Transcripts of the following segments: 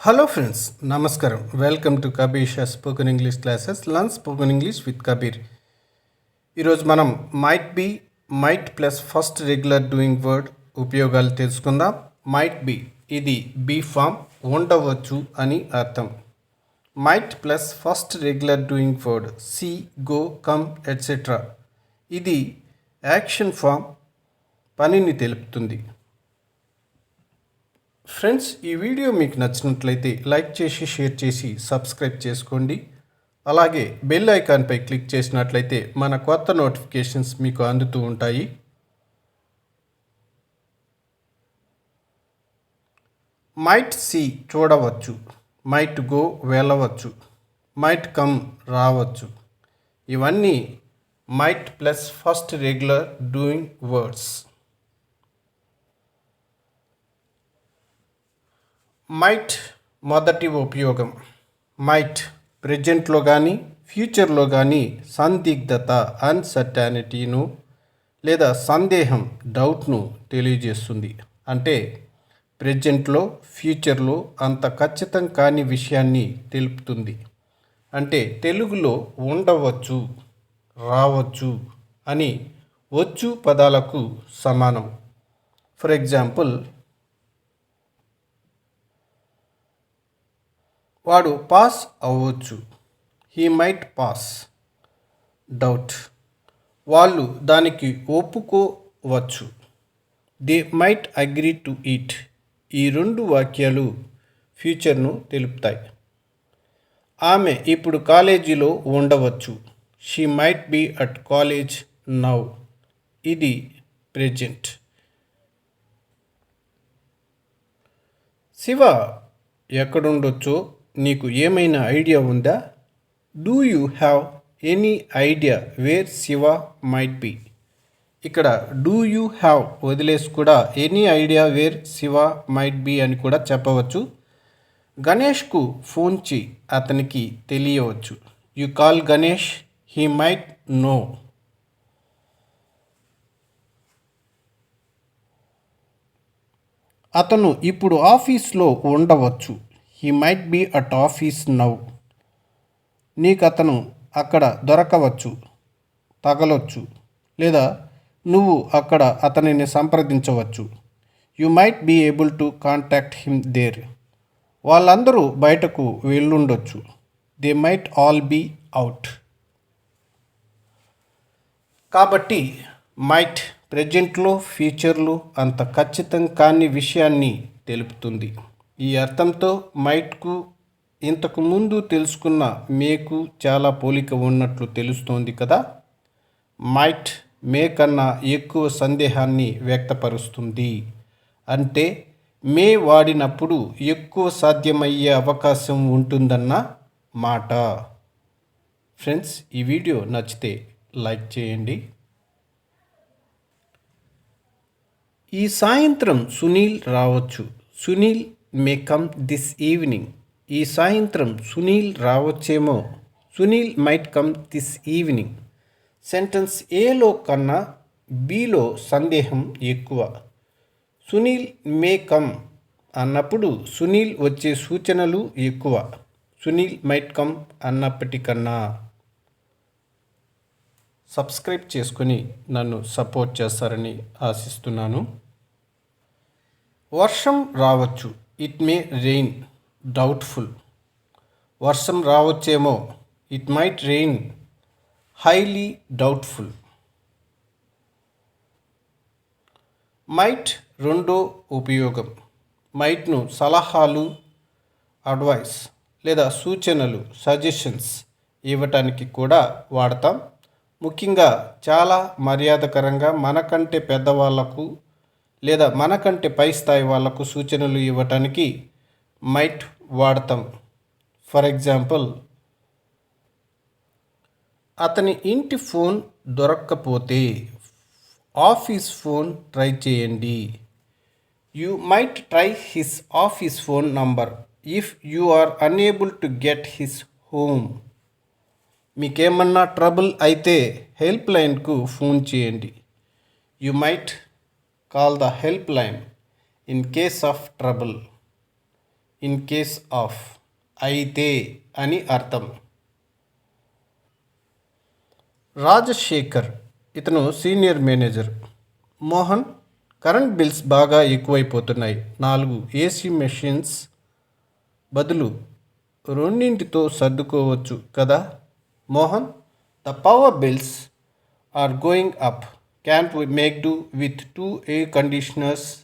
Hello friends నమస్కారం welcome to Kabir Shah spoken English classes learn spoken English with Kabir ఈరోజు మనం might be might plus first regular doing word ఉపయోగాలు తెలుసుకుందాం. Might be ఇది be form ఉండవచ్చు అని అర్థం. Might plus first regular doing word see go come etcetera ఇది action form పనిని తెలుపుతుంది. ఫ్రెండ్స్ ఈ వీడియో మీకు నచ్చినట్లయితే లైక్ చేసి షేర్ చేసి సబ్స్క్రైబ్ చేసుకోండి. అలాగే బెల్ ఐకాన్పై క్లిక్ చేసినట్లయితే మన కొత్త నోటిఫికేషన్స్ మీకు అందుతూ ఉంటాయి. మైట్ సి చూడవచ్చు. మైట్ గో వెళ్ళవచ్చు. మైట్ కమ్ రావచ్చు. ఇవన్నీ might plus first regular doing words might మొదటి ఉపయోగం. మైట్ ప్రజెంట్లో కానీ ఫ్యూచర్లో కానీ సందిగ్ధత అన్సర్టానిటీను లేదా సందేహం డౌట్ను తెలియజేస్తుంది. అంటే ప్రజెంట్లో ఫ్యూచర్లో అంత ఖచ్చితం కాని విషయాన్ని తెలుపుతుంది. అంటే తెలుగులో ఉండవచ్చు రావచ్చు అని వచ్చు పదాలకు సమానం. ఫర్ ఎగ్జాంపుల్ వాడు పాస్ అవ్వచ్చు. హీ మైట్ పాస్ డౌట్ వాళ్ళు దానికి ఒప్పుకోవచ్చు. They might agree to it ఈ రెండు వాక్యాలు ఫ్యూచర్ను తెలుపుతాయి. ఆమె ఇప్పుడు కాలేజీలో ఉండవచ్చు. She might be at college now ఇది ప్రెజెంట్ శివ ఎక్కడుండొచ్చో నీకు ఏమైనా ఐడియా ఉందా? Do you have any idea where Shiva might be ఇక్కడ డూ యూ హ్యావ్ వదిలేసి కూడా any idea where Shiva might be అని కూడా చెప్పవచ్చు. గణేష్కు ఫోన్ చేయి అతనికి తెలియవచ్చు. You call Ganesh he might know అతను ఇప్పుడు ఆఫీస్లో ఉండవచ్చు. He might be at office now నీకు అతను అక్కడ దొరకవచ్చు తగలొచ్చు లేదా నువ్వు అక్కడ అతనిని సంప్రదించవచ్చు. You might be able to contact him there వాళ్ళందరూ బయటకు వెళ్ళుండొచ్చు. They might all be out కాబట్టి మైట్ ప్రజెంట్లో ఫ్యూచర్లో అంత ఖచ్చితం కాని విషయాన్ని తెలుపుతుంది. ఈ అర్థంతో మైట్కు ఇంతకుముందు తెలుసుకున్న మేకు చాలా పోలిక ఉన్నట్లు తెలుస్తోంది కదా? మైట్ మే కన్నా ఎక్కువ సందేహాన్ని వ్యక్తపరుస్తుంది. అంటే మే వాడినప్పుడు ఎక్కువ సాధ్యమయ్యే అవకాశం ఉంటుందన్న మాట. ఫ్రెండ్స్ ఈ వీడియో నచ్చితే లైక్ చేయండి. ఈ సాయంత్రం సునీల్ రావచ్చు. Sunil may come this evening. ఈ సాయంత్రం Sunil రావచ్చేమో. Sunil might come this evening. Sentence ఏలో కన్నా బీలో సందేహం ఎక్కువ. సునీల్ మే కమ్ అన్నప్పుడు సునీల్ వచ్చే సూచనలు ఎక్కువ. సునీల్ మైట్ కమ్ అన్నప్పటికన్నా. సబ్స్క్రైబ్ చేసుకొని నన్ను సపోర్ట్ చేస్తారని ఆశిస్తున్నాను. వర్షం రావచ్చు. ఇట్ మే రెయిన్ డౌట్ఫుల్ వర్షం రావచ్చేమో. It might rain highly doubtful might రెండో ఉపయోగం. మైట్ను సలహాలు అడ్వైస్ లేదా సూచనలు సజెషన్స్ ఇవ్వటానికి కూడా వాడతాం. ముఖ్యంగా చాలా మర్యాదకరంగా మనకంటే పెద్దవాళ్ళకు లేదా మనకంటే పై స్థాయి వాళ్ళకు సూచనలు ఇవ్వటానికి మైట్ వాడతాం. ఫర్ ఎగ్జాంపుల్ అతని ఇంటి ఫోన్ దొరక్కపోతే ఆఫీస్ ఫోన్ ట్రై చేయండి. You might try his office phone number if you are unable to get his home. మీకేమన్నా ట్రబుల్ అయితే హెల్ప్ లైన్కు ఫోన్ చేయండి. You might call the help line in case of trouble. In case of అయితే అని అర్థం. రాజశేఖర్ ఇతను senior manager. Mohan current bills బాగా ఎక్కువైపోతున్నాయి. నాలుగు ఏసీ మెషిన్స్ బదులు రెండింటితో సర్దుకోవచ్చు కదా? Mohan the power bills are going up. Can't we make do with two air conditioners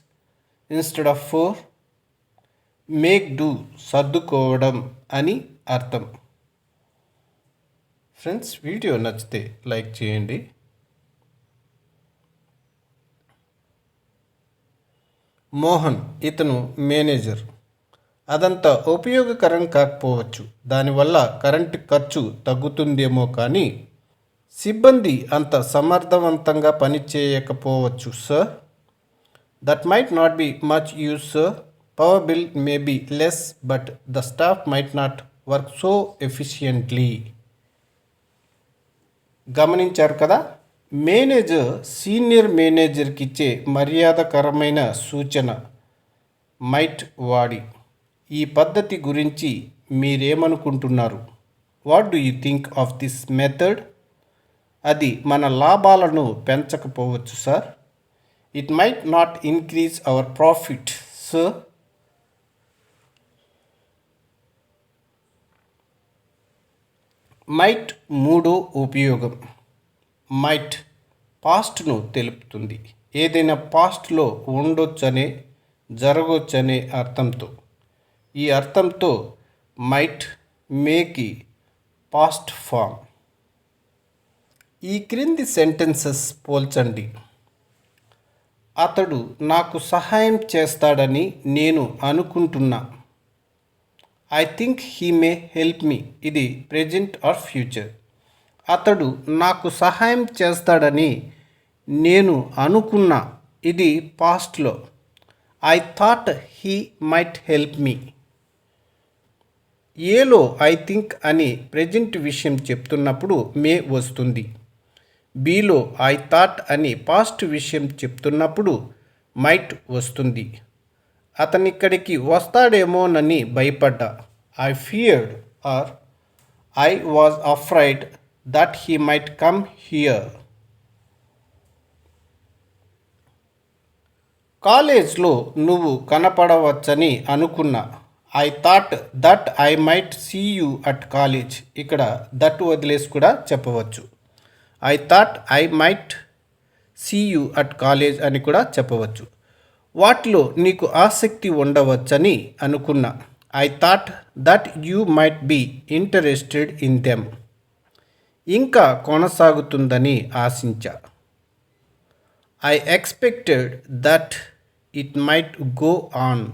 instead of four make do సర్దుకోవడం అని అర్థం. ఫ్రెండ్స్ వీడియో నచ్చితే లైక్ చేయండి. మోహన్ ఇతను మేనేజర్. అదంత ఉపయోగకరం కాకపోవచ్చు. దానివల్ల కరెంటు ఖర్చు తగ్గుతుందేమో కానీ సిబ్బంది అంత సమర్థవంతంగా పనిచేయకపోవచ్చు sir. That might not be much use sir. Power bill may be less but the staff might not work so efficiently గమనించారు కదా? మేనేజర్ సీనియర్ మేనేజర్కి ఇచ్చే మర్యాదకరమైన సూచన మైట్ వాడి. ఈ పద్ధతి గురించి మీరేమనుకుంటున్నారు? What do you think of this method అది మన లాభాలను పెంచకపోవచ్చు sir it might not increase our profit so might మూడో ఉపయోగం. మైట్ పాస్ట్ను తెలుపుతుంది. ఏదైనా పాస్ట్లో ఉండొచ్చనే జరగవచ్చనే అర్థంతో. ఈ అర్థంతో మైట్ మేకి పాస్ట్ ఫామ్ ఈ క్రింది సెంటెన్సెస్ పోల్చండి. అతడు నాకు సహాయం చేస్తాడని నేను అనుకుంటున్నా. I think he may help me ఇది ప్రజెంట్ ఆర్ ఫ్యూచర్ అతడు నాకు సహాయం చేస్తాడని నేను అనుకున్నా. ఇది పాస్ట్లో I thought he might help me ఏలో ఐ థింక్ అని ప్రజెంట్ విషయం చెప్తున్నప్పుడు మే వస్తుంది. బీలో ఐ థాట్ అని పాస్ట్ విషయం చెప్తున్నప్పుడు మైట్ వస్తుంది. అతనిక్కడికి వస్తాడేమోనని భయపడ్డా. I feared or I was afraid that he might come here కాలేజ్లో నువ్వు కనపడవచ్చని అనుకున్నా. I thought that I might see you at college ఇక్కడ దట్ వదిలేసి కూడా చెప్పవచ్చు. I thought I might see you at college అని కూడా చెప్పవచ్చు. వాటిలో నీకు ఆసక్తి ఉండవచ్చని అనుకున్నా. I thought that you might be interested in them ఇంకా కొనసాగుతుందని ఆశించా. I expected that it might go on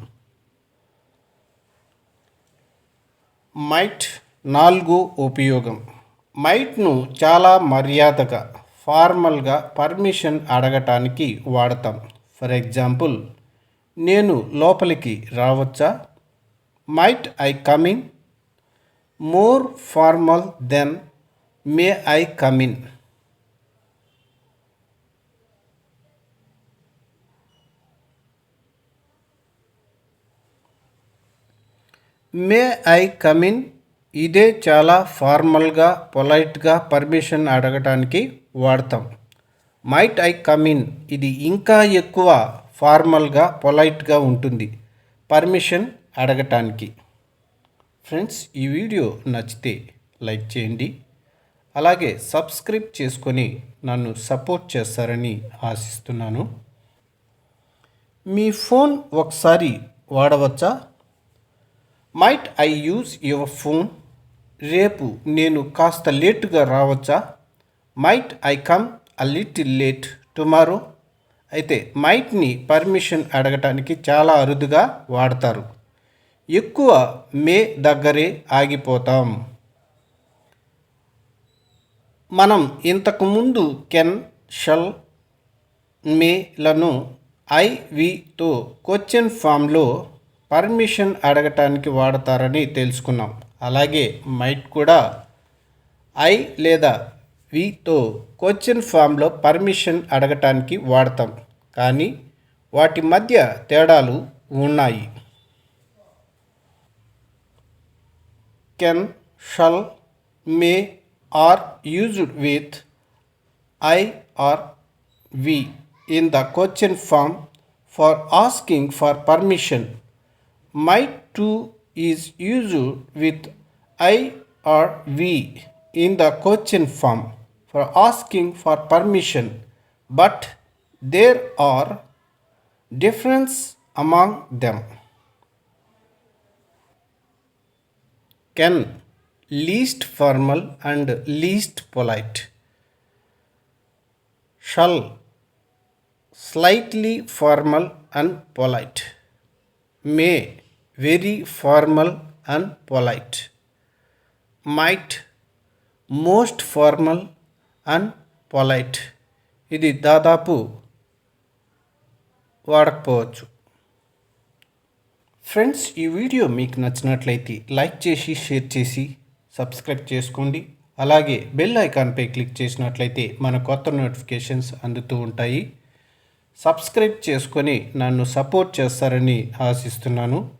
might నాలుగో ఉపయోగం. మైట్ను చాలా మర్యాదగా ఫార్మల్గా పర్మిషన్ అడగటానికి వాడతాం. ఫర్ ఎగ్జాంపుల్ నేను లోపలికి రావచ్చా? Might I come in more formal then may I come in may I come in ఇదే చాలా ఫార్మల్గా పొలైట్గా పర్మిషన్ అడగటానికి వాడతాం. మైట్ ఐ కమిన్ ఇది ఇంకా ఎక్కువ ఫార్మల్గా పొలైట్గా ఉంటుంది. పర్మిషన్ అడగటానికి. ఫ్రెండ్స్ ఈ వీడియో నచ్చితే లైక్ చేయండి. అలాగే సబ్స్క్రైబ్ చేసుకొని నన్ను సపోర్ట్ చేస్తారని ఆశిస్తున్నాను. మీ ఫోన్ ఒకసారి వాడవచ్చా? Might I use your phone? రేపు నేను కాస్త లేటుగా రావచ్చా? Might I come a little late tomorrow అయితే మైట్ని పర్మిషన్ అడగటానికి చాలా అరుదుగా వాడతారు. ఎక్కువ మే దగ్గరే ఆగిపోతాం. మనం ఇంతకుముందు కెన్ షల్ మేలను ఐవితో క్వశ్చన్ ఫామ్లో పర్మిషన్ అడగటానికి వాడతారని తెలుసుకున్నాం. అలాగే మైట్ కూడా ఐ లేదా వితో క్వశ్చన్ ఫామ్లో పర్మిషన్ అడగటానికి వాడతాం. కానీ వాటి మధ్య తేడాలు ఉన్నాయి. Can shall may or used with I or we in the question form for asking for permission might is used with I or we in the question form for asking for permission, but there are difference among them. Can least formal and least polite shall slightly formal and polite may very formal and polite might most formal and polite ఇది దాదాపు వాడకపోవచ్చు. Friends ఈ video మీకు నచ్చినట్లయితే like చేసి share చేసి subscribe చేసుకోండి. అలాగే bell ఐకాన్పై click చేసినట్లయితే మన కొత్త నోటిఫికేషన్స్ అందుతూ ఉంటాయి. సబ్స్క్రైబ్ చేసుకొని నన్ను సపోర్ట్ చేస్తారని ఆశిస్తున్నాను.